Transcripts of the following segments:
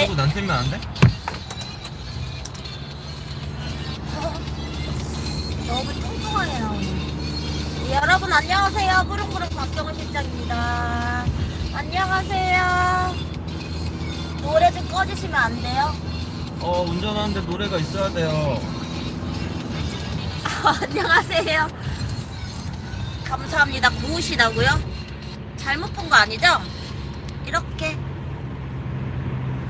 쪽으로 난 틀면 안 돼? 너무 나오네. 여러분 안녕하세요. 부릉부릉 박경호 실장입니다. 안녕하세요. 노래 좀 꺼주시면 안 돼요? 어 운전하는데 노래가 있어야 돼요 안녕하세요. 감사합니다. 고우시다고요? 잘못 본 거 아니죠? 이렇게.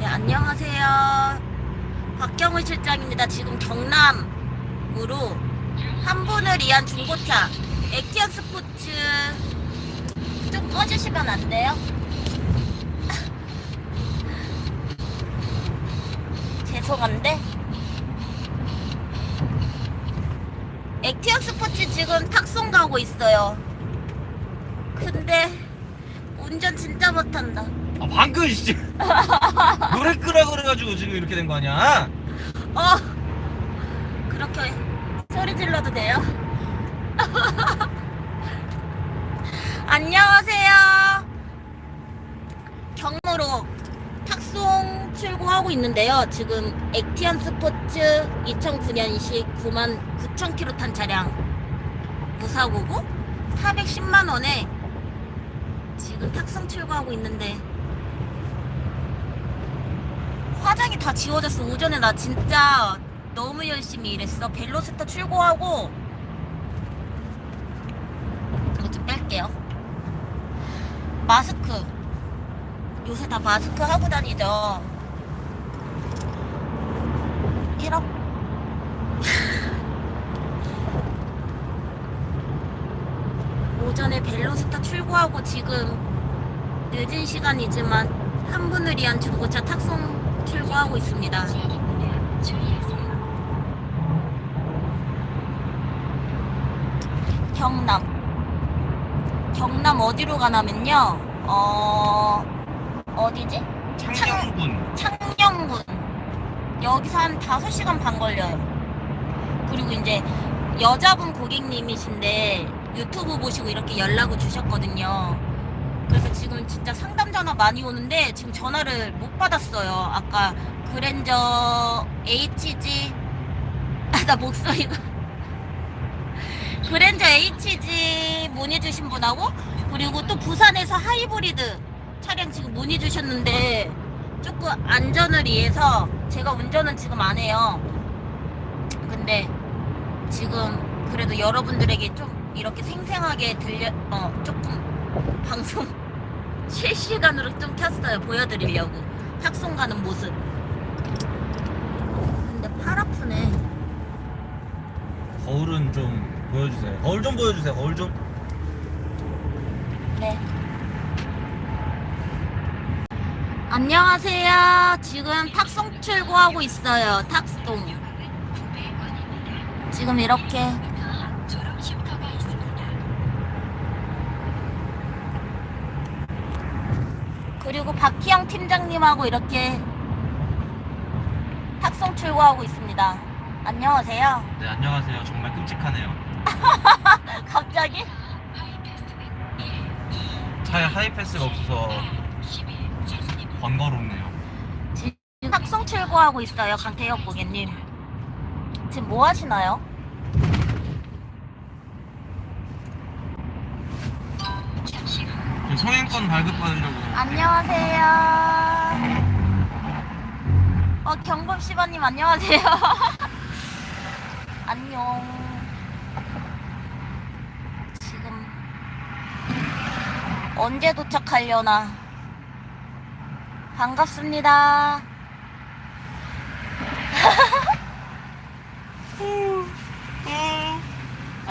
네, 안녕하세요. 박경훈 실장입니다. 지금 경남으로 한 분을 위한 중고차 액티언 스포츠 좀 꺼주시면 안 돼요? 죄송한데 액티언 스포츠 지금 탁송 가고 있어요. 근데 운전 진짜 못한다. 아 방금 씨 노래 끄라 그래가지고 지금 이렇게 된 거 아니야? 어 그렇게 소리 질러도 돼요? 안녕하세요. 경로로 탁송 출고하고 있는데요. 지금 액티언 스포츠 2009년식 9만 9천 킬로 탄 차량 무사고고 410만 원에 지금 탁송 출고하고 있는데 화장이 다 지워졌어. 오전에 나 진짜 너무 열심히 일했어. 벨로스터 출고하고 이거 좀 뺄게요. 마스크. 요새 다 마스크 하고 다니죠. 이렇게 오전에 벨로스터 출고하고 지금 늦은 시간이지만 한 분을 위한 중고차 탁송 출고하고 있습니다. 경남. 경남 어디로 가냐면요. 어, 어디지? 창녕군 창녕군. 여기서 한 5시간 반 걸려요. 그리고 이제 여자분 고객님이신데 유튜브 보시고 이렇게 연락을 주셨거든요. 그래서 지금 진짜 상담 전화 많이 오는데 지금 전화를 못 받았어요. 아까 그랜저 HG 아, 나 목소리가 그랜저 HG 문의 주신 분하고 그리고 또 부산에서 하이브리드 차량 지금 문의 주셨는데 조금 안전을 위해서 제가 운전은 지금 안 해요. 근데 지금 그래도 여러분들에게 좀 이렇게 생생하게 들려 어 조금 방송 실시간으로 좀 켰어요 보여드리려고. 탁송 가는 모습. 근데 팔 아프네. 거울은 좀 보여주세요. 거울 좀 보여주세요 거울 좀. 네. 안녕하세요. 지금 탁송 출고하고 있어요 탁송. 지금 이렇게 그리고 박희영 팀장님하고 이렇게 탁송 출고하고 있습니다. 안녕하세요. 네 안녕하세요 정말 끔찍하네요 갑자기? 차에 하이패스가 없어서 번거롭네요 지금 탁송 출고하고 있어요. 강태혁 고객님. 지금 뭐 하시나요? 지금 성인권 발급 받으려고 안녕하세요. 어, 경범 씨바님 안녕하세요. 안녕. 지금 언제 도착하려나? 반갑습니다.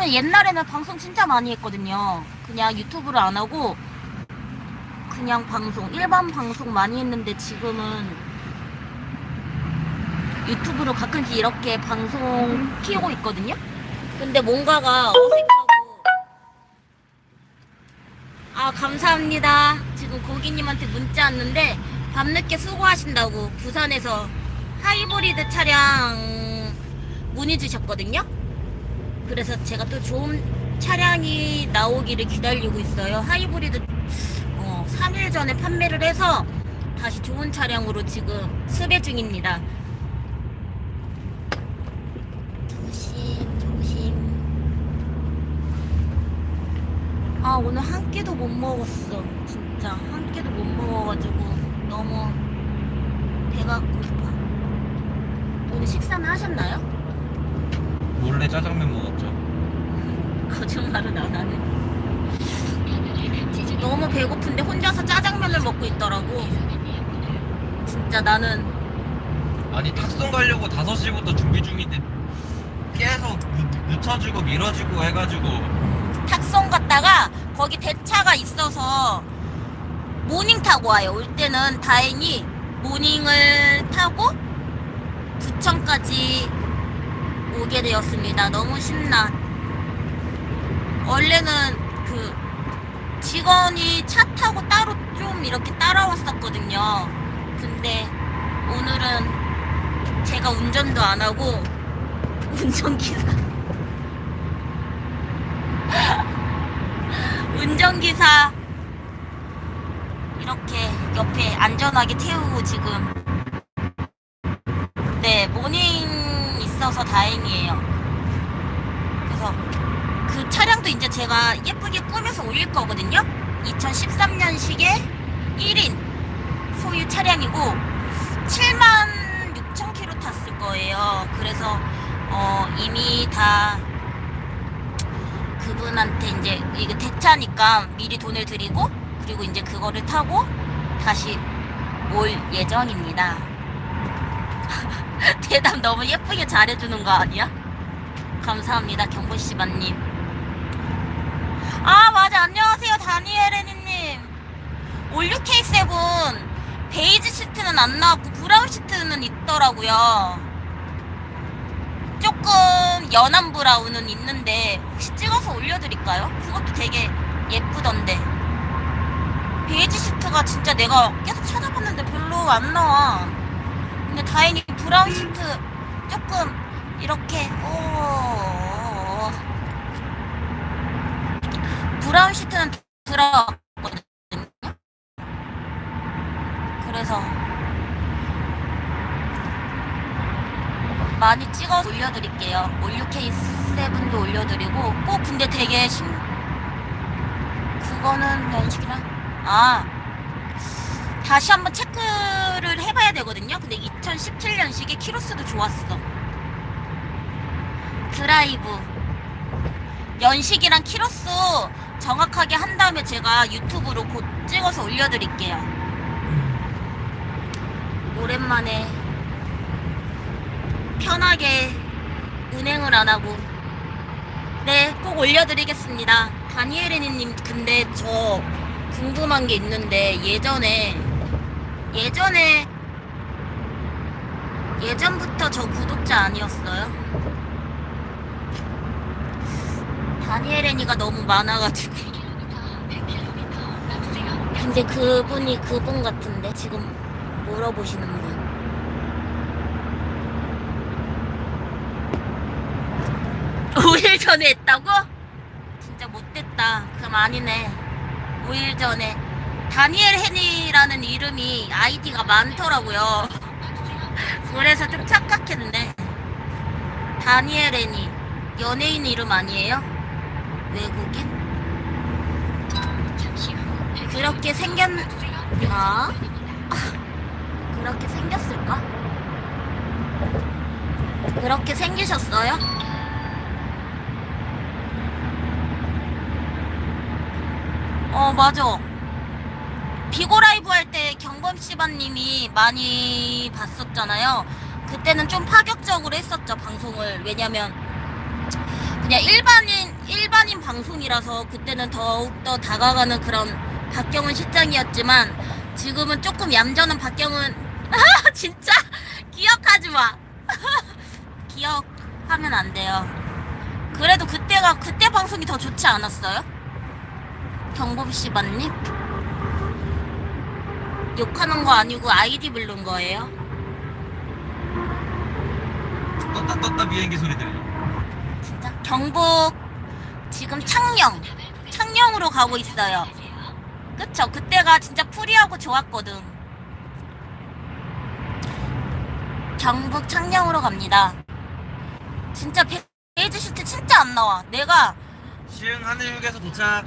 옛날에는 방송 진짜 많이 했거든요. 그냥 유튜브를 안 하고 그냥 방송, 일반 방송 많이 했는데 지금은 유튜브로 가끔씩 이렇게 방송 키우고 있거든요. 근데 뭔가가 어색하고 아 감사합니다. 지금 고객님한테 문자 왔는데 밤늦게 수고하신다고 부산에서 하이브리드 차량 문의 주셨거든요. 그래서 제가 또 좋은 차량이 나오기를 기다리고 있어요. 하이브리드 어, 3일 전에 판매를 해서 다시 좋은 차량으로 지금 수배 중입니다. 조심, 조심. 아, 오늘 한 끼도 못 먹었어. 진짜. 한 끼도 못 먹어가지고 너무 배가 고파. 오늘 식사는 하셨나요? 몰래 짜장면 먹었죠. 거짓말은 안 하네. 너무 배고픈데 혼자서 짜장면을 먹고 있더라고. 진짜 나는 아니 탁송 가려고 5시부터 준비 중인데 계속 늦- 늦춰지고 미뤄지고 해가지고 탁송 갔다가 거기 대차가 있어서 모닝 타고 와요. 올 때는 다행히 모닝을 타고 부천까지 오게 되었습니다. 너무 신나. 원래는 그 직원이 차 타고 따로 좀 이렇게 따라왔었거든요. 근데 오늘은 제가 운전도 안 하고 운전기사 운전기사 이렇게 옆에 안전하게 태우고 지금 네 모닝 있어서 다행이에요 차량도 이제 제가 예쁘게 꾸며서 올릴 거거든요 2013년식의 1인 소유 차량이고 7만 6천 킬로 탔을 거예요 그래서 어, 이미 다 그분한테 이제 이게 대차니까 미리 돈을 드리고 그리고 이제 그거를 타고 다시 올 예정입니다. 대답 너무 예쁘게 잘해주는 거 아니야? 감사합니다 경보씨바님. 아 맞아 안녕하세요 다니엘레니님. 올류 K7 베이지 시트는 안 나왔고 브라운 시트는 있더라고요. 조금 연한 브라운은 있는데 혹시 찍어서 올려드릴까요? 그것도 되게 예쁘던데 베이지 시트가 진짜 내가 계속 찾아봤는데 별로 안 나와 근데 다행히 브라운 시트 조금 이렇게 오 브라운 시트는 들어왔거든요 그래서 많이 찍어서 올려드릴게요. 올류 K7도 올려드리고 꼭 근데 되게 신 그거는 연식이랑 아 다시 한번 체크를 해봐야 되거든요. 근데 2017년식의 키로수도 좋았어. 드라이브 연식이랑 키로수 정확하게 한 다음에 제가 유튜브로 곧 찍어서 올려드릴게요. 오랜만에 편하게 운행을 안 하고 네 꼭 올려드리겠습니다 다니엘레니님 근데 저 궁금한 게 있는데 예전에 예전에 예전부터 저 구독자 아니었어요? 다니엘레니가 너무 많아가지고 근데 그분이 그분 같은데 지금 물어보시는 분 5일 전에 했다고? 진짜 못됐다. 그럼 아니네. 5일 전에. 다니엘 헤니라는 이름이 아이디가 많더라고요. 그래서 좀 착각했는데. 다니엘 헤니. 연예인 이름 아니에요? 외국인? 그렇게 생겼, 나? 그렇게 생겼을까? 그렇게 생기셨어요? 어 맞아 비고 라이브 할 때 경범 씨바님이 많이 봤었잖아요 그때는 좀 파격적으로 했었죠 방송을 왜냐면 그냥 일반인 일반인 방송이라서 그때는 더욱더 다가가는 그런 박경훈 실장이었지만 지금은 조금 얌전한 박경훈 아 진짜 기억하지 마 기억하면 안 돼요 그래도 그때가 그때 방송이 더 좋지 않았어요? 경범 씨 맞니? 욕하는 거 아니고 아이디 부른 거예요? 떴다 떴다 비행기 소리 들려. 진짜? 경북 지금 창녕 창녕으로 가고 있어요. 그쵸? 그때가 진짜 프리하고 좋았거든. 경북 창녕으로 갑니다. 진짜 배 해주실 때 진짜 안 나와. 내가 시흥 하늘휴게소 도착.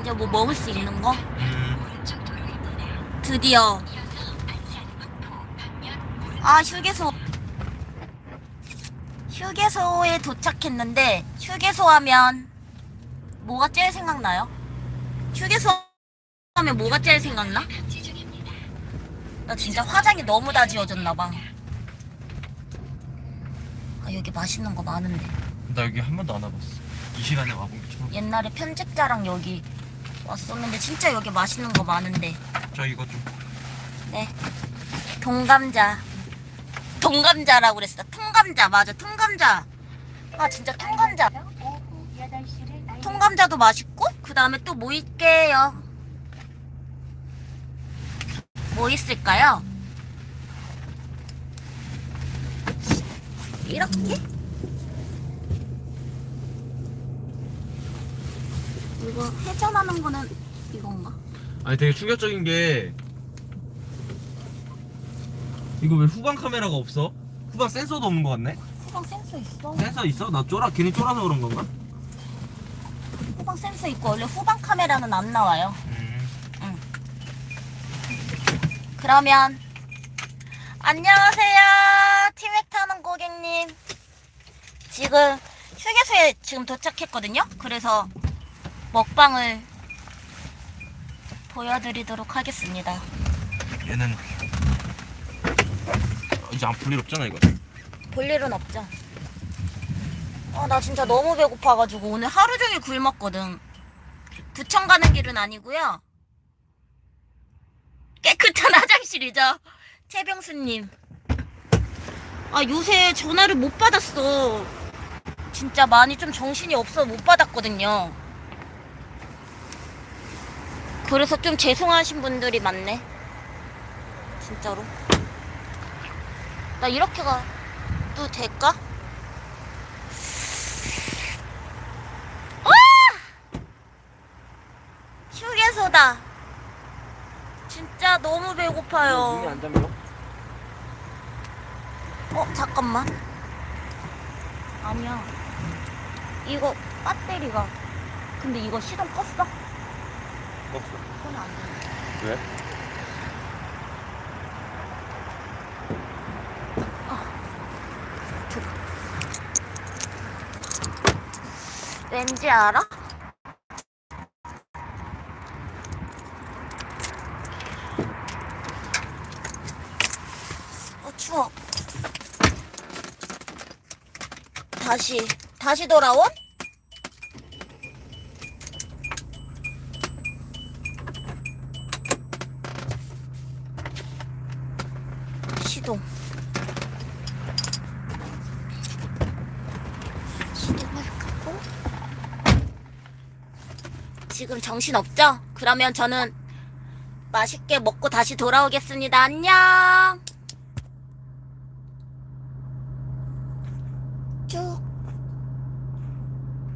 이제 뭐 먹을 수 있는 거? 음, 드디어 아 휴게소 휴게소에 도착했는데 휴게소 하면 뭐가 제일 생각나요? 휴게소 하면 뭐가 제일 생각나? 나 진짜 화장이 너무 다 지워졌나 봐. 아 여기 맛있는 거 많은데. 나 여기 한 번도 안 와봤어. 이 시간에 와본 게 처음. 옛날에 편집자랑 여기 왔었는데 진짜 여기 맛있는 거 많은데. 저 이거 좀. 네. 동감자. 동감자라고 그랬어. 통감자. 맞아. 통감자. 아, 진짜 통감자. 통감자도 맛있고, 그 다음에 또 뭐 있게요? 뭐 있을까요? 이렇게? 이거 회전하는 거는 이건가? 아니 되게 충격적인 게 이거 왜 후방 카메라가 없어? 후방 센서도 없는 것 같네? 후방 센서 있어. 센서 있어? 나 쫄아 괜히 쫄아서 그런 건가? 후방 센서 있고 원래 후방 카메라는 안 나와요. 음. 그러면 안녕하세요. 티맥 타는 고객님. 지금 휴게소에 지금 도착했거든요. 그래서 먹방을 보여드리도록 하겠습니다. 얘는 어, 이제 안풀 일 없잖아 이거. 볼 일은 없죠. 아, 나 진짜 너무 배고파가지고 오늘 하루 종일 굶었거든. 부천 가는 길은 아니고요. 깨끗한 화장실이죠. 최병수님. 아, 요새 전화를 못 받았어. 진짜 많이 좀 정신이 없어 못 받았거든요. 그래서 좀 죄송하신 분들이 많네. 진짜로. 나 이렇게 가도 될까? 와! 휴게소다. 진짜 너무 배고파요. 잠겨? 어, 잠깐만. 아니야. 이거 배터리가. 근데 이거 시동 껐어? 없어. 끄면 안 돼. 왜? 왠지 알아? 어, 추워. 다시, 다시 돌아온? 시동. 시동을 끄고 지금 정신 없죠? 그러면 저는 맛있게 먹고 다시 돌아오겠습니다. 안녕.